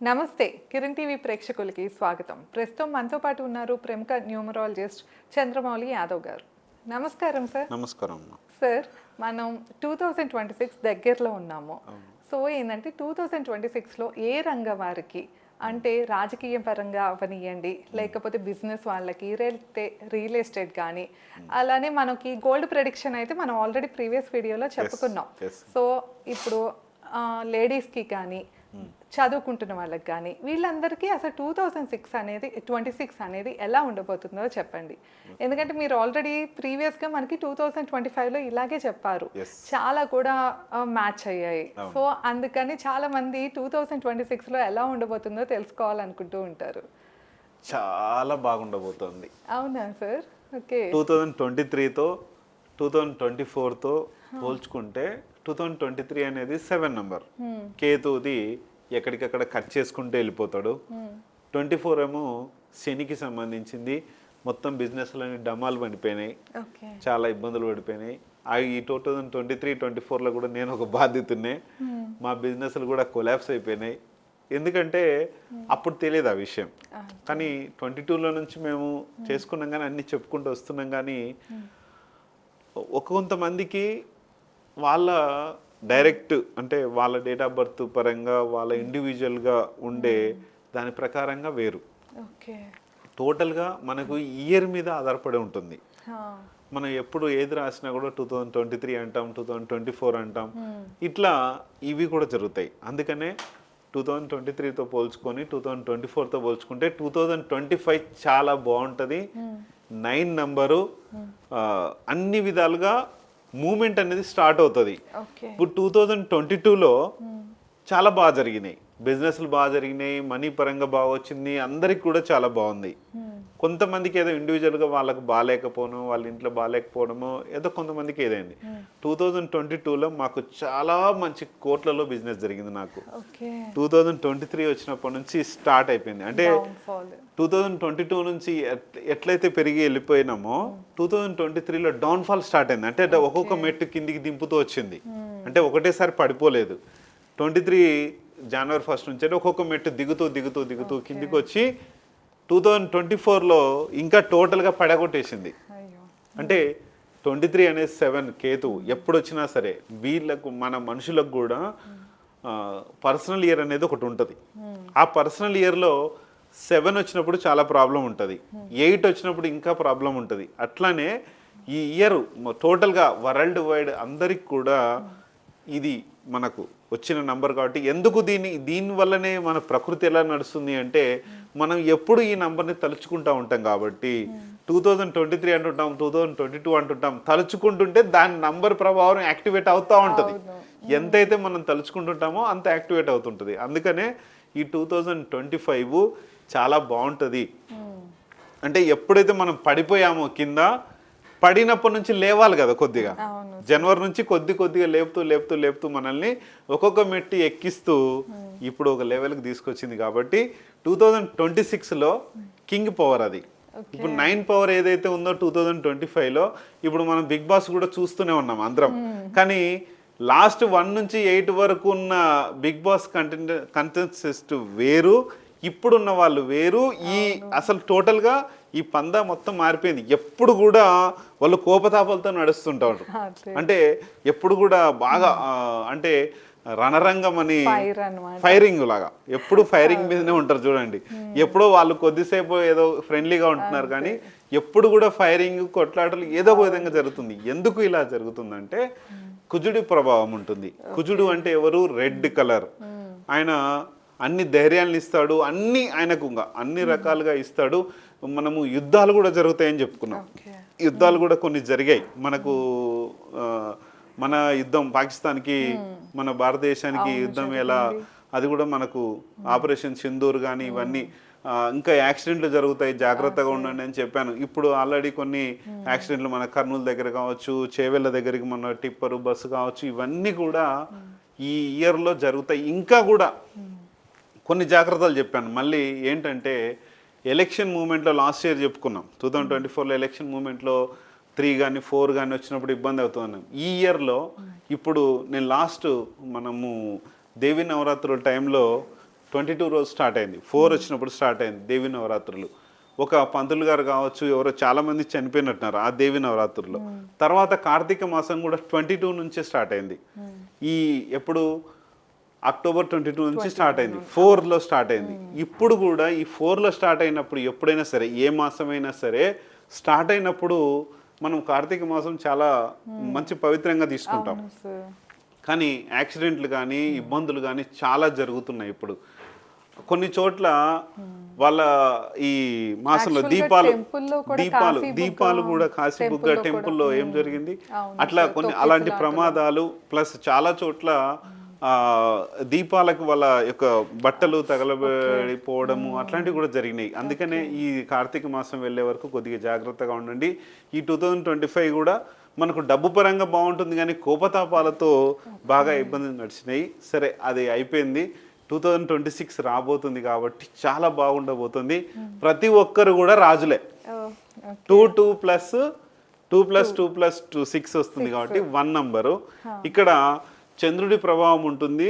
నమస్తే కిరణ్ టీవీ ప్రేక్షకులకి స్వాగతం. ప్రస్తుతం మనతో పాటు ఉన్నారు ప్రముఖ న్యూమరాలజిస్ట్ చంద్రమౌళి యాదవ్ గారు. నమస్కారం సార్. నమస్కారం సార్ మనం టూ థౌజండ్ ట్వంటీ సిక్స్ దగ్గరలో ఉన్నాము. సో ఏంటంటే టూ థౌజండ్ ట్వంటీ సిక్స్లో ఏ రంగ వారికి అంటే రాజకీయ పరంగా అవనియండి లేకపోతే బిజినెస్ వాళ్ళకి రియల్ రియల్ ఎస్టేట్ కానీ అలానే మనకి గోల్డ్ ప్రెడిక్షన్ అయితే మనం ఆల్రెడీ ప్రీవియస్ వీడియోలో చెప్పుకున్నాం. సో ఇప్పుడు లేడీస్కి కానీ చదువుకుంటున్న వాళ్ళకి కానీ వీళ్ళందరికీ అసలు టూ థౌజండ్ సిక్స్ అనేది ట్వంటీ సిక్స్ అనేది ఎలా ఉండబోతుందో చెప్పండి. ఎందుకంటే మీరు ఆల్రెడీ ప్రీవియస్గా మనకి టూ థౌజండ్ ట్వంటీ ఫైవ్లో ఇలాగే చెప్పారు. చాలా కూడా మ్యాచ్ అయ్యాయి. సో అందుకని చాలా మంది టూ థౌజండ్ ట్వంటీ సిక్స్లో ఎలా ఉండబోతుందో తెలుసుకోవాలనుకుంటూ ఉంటారు. చాలా బాగుండబోతోంది. అవునా sir? Okay. Two thousand twenty త్రీతో two thousand twenty ఫోర్తో పోల్చుకుంటే టూ థౌజండ్ ట్వంటీ త్రీ అనేది సెవెన్ నెంబర్. కేతుది ఎక్కడికక్కడ కట్ చేసుకుంటూ వెళ్ళిపోతాడు. ట్వంటీ ఫోర్ ఏమో శనికి సంబంధించింది. మొత్తం బిజినెస్లని డమాలు పడిపోయినాయి. చాలా ఇబ్బందులు పడిపోయినాయి. ఆ ఈ two thousand twenty three twenty ఫోర్లో కూడా నేను ఒక బాధ్యతనే మా బిజినెస్లు కూడా కొలాప్స్ అయిపోయినాయి. ఎందుకంటే అప్పుడు తెలియదు ఆ విషయం. కానీ ట్వంటీ టూలో నుంచి మేము చేసుకున్నాం కానీ అన్ని చెప్పుకుంటూ వస్తున్నాం కానీ ఒక కొంతమందికి వాళ్ళ డైరెక్ట్ అంటే వాళ్ళ డేట్ ఆఫ్ బర్త్ పరంగా వాళ్ళ ఇండివిజువల్గా ఉండే దాని ప్రకారంగా వేరు. ఓకే. టోటల్గా మనకు ఇయర్ మీద ఆధారపడి ఉంటుంది. మనం ఎప్పుడు ఏది రాసినా కూడా టూ థౌజండ్ ట్వంటీ త్రీ అంటాం టూ థౌజండ్ ట్వంటీ ఫోర్ అంటాం ఇట్లా ఇవి కూడా జరుగుతాయి. అందుకనే టూ థౌజండ్ ట్వంటీ త్రీతో పోల్చుకొని టూ థౌజండ్ ట్వంటీ ఫోర్తో పోల్చుకుంటే టూ థౌజండ్ ట్వంటీ ఫైవ్ చాలా బాగుంటుంది. నైన్ నంబరు అన్ని విధాలుగా మూమెంట్ అనేది స్టార్ట్ అవుతుంది. ఇప్పుడు టూ థౌజండ్ ట్వంటీ టూలో చాలా బాగా జరిగినాయి. బిజినెస్లు బాగా జరిగినాయి మనీ పరంగా బాగా వచ్చింది అందరికి కూడా చాలా బాగుంది. కొంతమందికి ఏదో ఇండివిజువల్గా వాళ్ళకి బాగాలేకపోవడం వాళ్ళ ఇంట్లో బాగాలేకపోవడమో ఏదో కొంతమందికి ఏదైంది. టూ థౌజండ్ ట్వంటీ టూలో మాకు చాలా మంచి కోట్లలో బిజినెస్ జరిగింది నాకు. టూ థౌజండ్ ట్వంటీ త్రీ వచ్చినప్పటి నుంచి స్టార్ట్ అయిపోయింది. అంటే టూ థౌజండ్ ట్వంటీ టూ నుంచి ఎట్- ఎట్లయితే పెరిగి వెళ్ళిపోయినామో టూ థౌజండ్ ట్వంటీ త్రీలో డౌన్ఫాల్ స్టార్ట్ అయింది. అంటే అంటే ఒక్కొక్క మెట్టు కిందికి దింపుతూ వచ్చింది. అంటే ఒకటేసారి పడిపోలేదు. ట్వంటీ త్రీ జనవరి ఫస్ట్ నుంచి అంటే ఒక్కొక్క మెట్టు దిగుతూ దిగుతూ దిగుతూ కిందికి వచ్చి టూ థౌజండ్ ట్వంటీ ఫోర్లో ఇంకా టోటల్గా పడగొట్టేసింది. అంటే ట్వంటీ త్రీ అనేది సెవెన్ కేతు ఎప్పుడు వచ్చినా సరే వీళ్ళకు మన మనుషులకు కూడా పర్సనల్ ఇయర్ అనేది ఒకటి ఉంటుంది. ఆ పర్సనల్ ఇయర్లో సెవెన్ వచ్చినప్పుడు చాలా ప్రాబ్లం ఉంటుంది. ఎయిట్ వచ్చినప్పుడు ఇంకా ప్రాబ్లం ఉంటుంది. అట్లానే ఈ ఇయర్ టోటల్గా వరల్డ్ వైడ్ అందరికి కూడా ఇది మనకు వచ్చిన నంబర్ కాబట్టి ఎందుకు దీని దీని వల్లనే మన ప్రకృతి ఎలా నడుస్తుంది అంటే మనం ఎప్పుడు ఈ నంబర్ని తలుచుకుంటా ఉంటాం కాబట్టి టూ థౌజండ్ ట్వంటీ త్రీ అంటుంటాం టూ థౌజండ్ ట్వంటీ టూ అంటుంటాం తలుచుకుంటుంటే దాని నంబర్ ప్రభావం యాక్టివేట్ అవుతూ ఉంటుంది. ఎంతైతే మనం తలుచుకుంటుంటామో అంత యాక్టివేట్ అవుతుంటుంది. అందుకనే ఈ టూ థౌజండ్ ట్వంటీ ఫైవ్ చాలా బాగుంటుంది. అంటే ఎప్పుడైతే మనం పడిపోయామో కింద పడినప్పటి నుంచి లేవాలి కదా కొద్దిగా. జనవరి నుంచి కొద్ది కొద్దిగా లేపుతూ లేపుతూ లేపుతూ మనల్ని ఒక్కొక్క మెట్టి ఎక్కిస్తూ ఇప్పుడు ఒక లెవెల్కి తీసుకొచ్చింది కాబట్టి టూ థౌజండ్ ట్వంటీ సిక్స్లో కింగ్ పవర్ అది. ఇప్పుడు నైన్ పవర్ ఏదైతే ఉందో టూ థౌజండ్ ట్వంటీ ఫైవ్లో ఇప్పుడు మనం బిగ్ బాస్ కూడా చూస్తూనే ఉన్నాం అందరం. కానీ లాస్ట్ వన్ నుంచి ఎయిట్ వరకు ఉన్న బిగ్ బాస్ కంటెంట్ కంటెస్టెంట్ వేరు ఇప్పుడున్న వాళ్ళు వేరు. ఈ అసలు టోటల్గా ఈ పందా మొత్తం మారిపోయింది. ఎప్పుడు కూడా వాళ్ళు కోపతాపాలతో నడుస్తుంటారు. అంటే ఎప్పుడు కూడా బాగా అంటే రణరంగం అని ఫైరింగ్ లాగా. ఎప్పుడు ఫైరింగ్ మీదనే ఉంటారు చూడండి. ఎప్పుడో వాళ్ళు కొద్దిసేపు ఏదో ఫ్రెండ్లీగా ఉంటున్నారు కానీ ఎప్పుడు కూడా ఫైరింగ్ కొట్లాటలు ఏదో ఒక విధంగా జరుగుతుంది. ఎందుకు ఇలా జరుగుతుందంటే కుజుడి ప్రభావం ఉంటుంది. కుజుడు అంటే ఎవరు? రెడ్ కలర్ ఆయన అన్ని ధైర్యాలను ఇస్తాడు అన్ని ఆయనకు అన్ని రకాలుగా ఇస్తాడు. మనము యుద్ధాలు కూడా జరుగుతాయని చెప్పుకున్నాం. యుద్ధాలు కూడా కొన్ని జరిగాయి. మనకు ఆ, మన యుద్ధం పాకిస్తాన్కి మన భారతదేశానికి యుద్ధం ఎలా అది కూడా మనకు ఆపరేషన్ సింధూర్ కానీ ఇవన్నీ ఇంకా యాక్సిడెంట్లు జరుగుతాయి. జాగ్రత్తగా ఉండండి అని చెప్పాను. ఇప్పుడు ఆల్రెడీ కొన్ని యాక్సిడెంట్లు మన కర్నూలు దగ్గర కావచ్చు చేవెళ్ళ దగ్గరికి మన టిప్పరు బస్సు కావచ్చు ఇవన్నీ కూడా ఈ ఇయర్లో జరుగుతాయి. ఇంకా కూడా కొన్ని జాగ్రత్తలు చెప్పాను. మళ్ళీ ఏంటంటే ఎలక్షన్ మూమెంట్లో లాస్ట్ ఇయర్ చెప్పుకున్నాం. టూ థౌజండ్ ట్వంటీ ఫోర్లో ఎలక్షన్ మూమెంట్లో త్రీ కానీ ఫోర్ కానీ వచ్చినప్పుడు ఇబ్బంది అవుతుంది ఈ ఇయర్లో ఇప్పుడు నేను లాస్ట్ మనము దేవి నవరాత్రుల టైంలో ట్వంటీ టూ రోజు స్టార్ట్ అయింది. ఫోర్ వచ్చినప్పుడు స్టార్ట్ అయింది దేవి నవరాత్రులు. ఒక పంతులు గారు కావచ్చు ఎవరో చాలా మంది చనిపోయినట్టున్నారు ఆ దేవి నవరాత్రుల్లో. తర్వాత కార్తీక మాసం కూడా ట్వంటీ టూ నుంచే స్టార్ట్ అయింది. ఈ ఎప్పుడు అక్టోబర్ ట్వంటీ టూ నుంచి స్టార్ట్ అయింది. ఫోర్లో స్టార్ట్ అయింది. ఇప్పుడు కూడా ఈ ఫోర్లో స్టార్ట్ అయినప్పుడు ఎప్పుడైనా సరే ఏ మాసమైనా సరే స్టార్ట్ అయినప్పుడు మనం కార్తీక మాసం చాలా మంచి పవిత్రంగా తీసుకుంటాం. కానీ యాక్సిడెంట్లు కానీ ఇబ్బందులు కానీ చాలా జరుగుతున్నాయి ఇప్పుడు. కొన్ని చోట్ల వాళ్ళ ఈ మాసంలో దీపాలు దీపాలు దీపాలు కూడా కాశీబుగ్గ టెంపుల్లో ఏం జరిగింది? అట్లా కొన్ని. అలాంటి ప్రమాదాలు ప్లస్ చాలా చోట్ల దీపాలకు వాళ్ళ యొక్క బట్టలు తగలబడిపోవడము అట్లాంటివి కూడా జరిగినాయి. అందుకనే ఈ కార్తీక మాసం వెళ్ళే వరకు కొద్దిగా జాగ్రత్తగా ఉండండి. ఈ టూ థౌజండ్ ట్వంటీ ఫైవ్ కూడా మనకు డబ్బు పరంగా బాగుంటుంది కానీ కోపతాపాలతో బాగా ఇబ్బందులు నడిచినాయి. సరే అది అయిపోయింది. టూ థౌజండ్ ట్వంటీ సిక్స్ రాబోతుంది కాబట్టి చాలా బాగుండబోతుంది. ప్రతి ఒక్కరు కూడా రాజులే. Two two plus two plus two. Plus two six వస్తుంది కాబట్టి వన్ నంబరు. ఇక్కడ చంద్రుడి ప్రభావం ఉంటుంది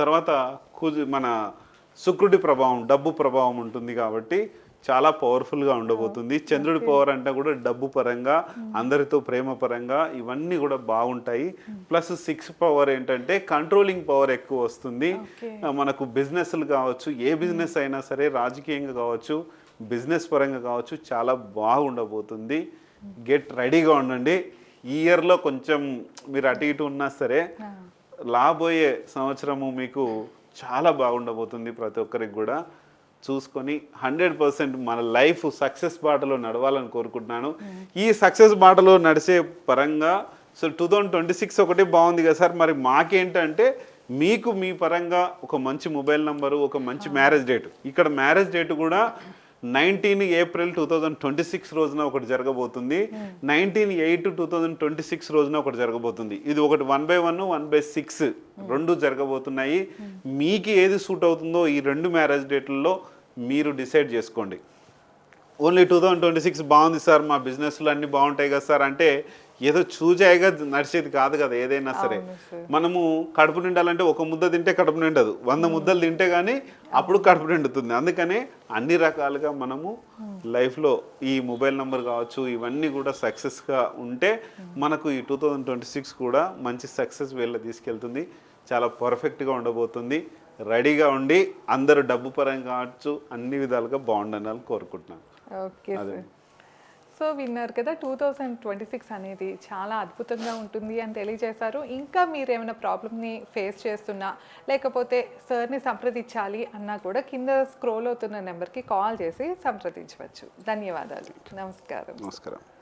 తర్వాత కుజు మన శుక్రుడి ప్రభావం డబ్బు ప్రభావం ఉంటుంది కాబట్టి చాలా పవర్ఫుల్గా ఉండబోతుంది. చంద్రుడి పవర్ అంటే కూడా డబ్బు పరంగా అందరితో ప్రేమ పరంగా ఇవన్నీ కూడా బాగుంటాయి. ప్లస్ సిక్స్ పవర్ ఏంటంటే కంట్రోలింగ్ పవర్ ఎక్కువ వస్తుంది. మనకు బిజినెస్లు కావచ్చు ఏ బిజినెస్ అయినా సరే రాజకీయంగా కావచ్చు బిజినెస్ పరంగా కావచ్చు చాలా బాగుండబోతుంది. గెట్ రెడీగా ఉండండి. ఈ ఇయర్లో కొంచెం మీరు అటు ఇటు ఉన్నా సరే రాబోయే సంవత్సరము మీకు చాలా బాగుండబోతుంది ప్రతి ఒక్కరికి కూడా. చూసుకొని హండ్రెడ్ పర్సెంట్ మన లైఫ్ సక్సెస్ బాటలో నడవాలని కోరుకుంటున్నాను. ఈ సక్సెస్ బాటలో నడిచే పరంగా so two thousand twenty six ఒకటి బాగుంది కదా సార్. మరి మాకేంటంటే మీకు మీ పరంగా ఒక మంచి మొబైల్ నంబరు ఒక మంచి మ్యారేజ్ డేట్. ఇక్కడ మ్యారేజ్ డేట్ కూడా nineteen April two thousand twenty six రోజున ఒకటి జరగబోతుంది. Nineteen eight two thousand twenty six రోజున ఒకటి జరగబోతుంది. ఇది ఒకటి one by one one by six రెండు జరగబోతున్నాయి. మీకు ఏది సూట్ అవుతుందో ఈ రెండు మ్యారేజ్ డేట్లలో మీరు డిసైడ్ చేసుకోండి. Only two thousand twenty six బాగుంది సార్ మా బిజినెస్లు అన్నీ బాగుంటాయి కదా సార్ అంటే ఏదో చూజాయిగా నడిచేది కాదు కదా ఏదైనా సరే. మనము కడుపు నిండాలంటే ఒక ముద్ద తింటే కడుపు నిండదు. వంద ముద్దలు తింటే కానీ అప్పుడు కడుపు నిండుతుంది. అందుకనే అన్ని రకాలుగా మనము లైఫ్లో ఈ మొబైల్ నెంబర్ కావచ్చు ఇవన్నీ కూడా సక్సెస్గా ఉంటే మనకు ఈ టూ థౌజండ్ ట్వంటీ సిక్స్ కూడా మంచి సక్సెస్ వేళ తీసుకెళ్తుంది. చాలా పర్ఫెక్ట్గా ఉండబోతుంది. రెడీగా ఉండి అందరూ డబ్బు పరంగా కావచ్చు అన్ని విధాలుగా బాగుండాలని కోరుకుంటున్నాను. Okay sir. సో విన్నారు కదా టూ థౌజండ్ ట్వంటీ సిక్స్ అనేది చాలా అద్భుతంగా ఉంటుంది అని తెలియజేశారు. ఇంకా మీరు ఏమైనా ప్రాబ్లమ్ని ఫేస్ చేస్తున్నా లేకపోతే సార్ని సంప్రదించాలి అన్నా కూడా కింద స్క్రోల్ అవుతున్న నెంబర్కి కాల్ చేసి సంప్రదించవచ్చు. ధన్యవాదాలు. నమస్కారం. నమస్కారం.